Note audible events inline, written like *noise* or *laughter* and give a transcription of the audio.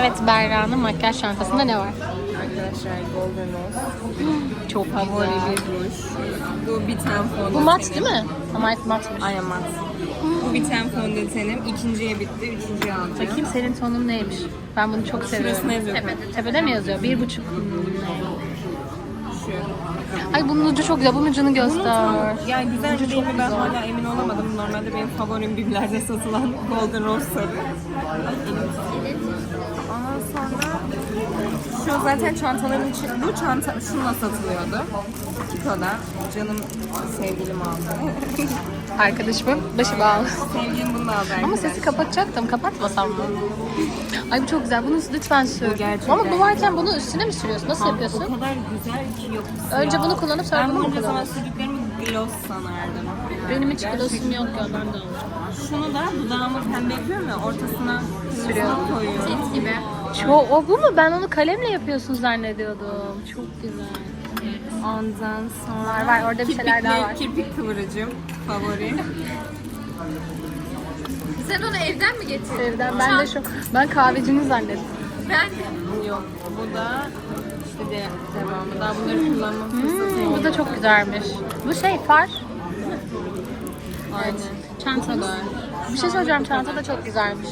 Evet Berra'nın makyaj çantasında ne var? Arkadaşlar Golden Rose. *gasps* Çok Favori bir ruj. Bu bir ten fondötenim. Bu mat değil mi? Ama matmış. Aynen mat. Bu bir ten fondötenim. İkinciye bitti. Üçüncüye alacağım. Bakayım senin tonun neymiş? Ben bunu çok seviyorum. Şurasına yazıyor. Tepede, tepede mi yazıyor? Bir buçuk. Şu. Ay bunun ucu çok güzel. Bunun ucunu göster. yani güzel Ucu çok mi ben güzel. hala emin olamadım. Normalde benim favorim biblerde satılan *laughs* Golden Rose sarı. Ay, şu zaten çantaların için bu çanta şunla satılıyordu. Kiko'da. Canım sevgilim aldı. *laughs* Arkadaşımın başı bağlı. Sevgilim bunu aldı arkadaşlar. Ama sesi kapatacaktım. Kapatmasam mı? Ay bu çok güzel. Bunu lütfen sür. Bu gerçekten Ama bu varken bunu üstüne mi sürüyorsun? Nasıl yapıyorsun? O kadar güzel ki yok. Önce bunu kullanıp sonra ben bunu mu bunca zaman kullanıyorsun? sürdüklerimi gloss sanardım. Benim hiç glossum yok ya. Ben de alacağım. Şunu da dudağımı pembe yapıyorum ya ortasına Sürüyor. kırmızı koyuyorum. gibi. Çok, o bu mu? Ben onu kalemle yapıyorsun zannediyordum. Çok güzel. Ondan sonra Var. Orada bir şeyler daha var. Kirpik kıvırıcım favori. Sen onu evden mi getirdin? Sevden ben de şu ben kahvecini zannettim. Ben de. Yok bu da işte de devamı. Daha bunları kullanma fırsatım Hmm, bu da çok güzelmiş. Bu şey far. Aynen. Çanta da. Bir şey söyleyeceğim çanta da çok güzelmiş.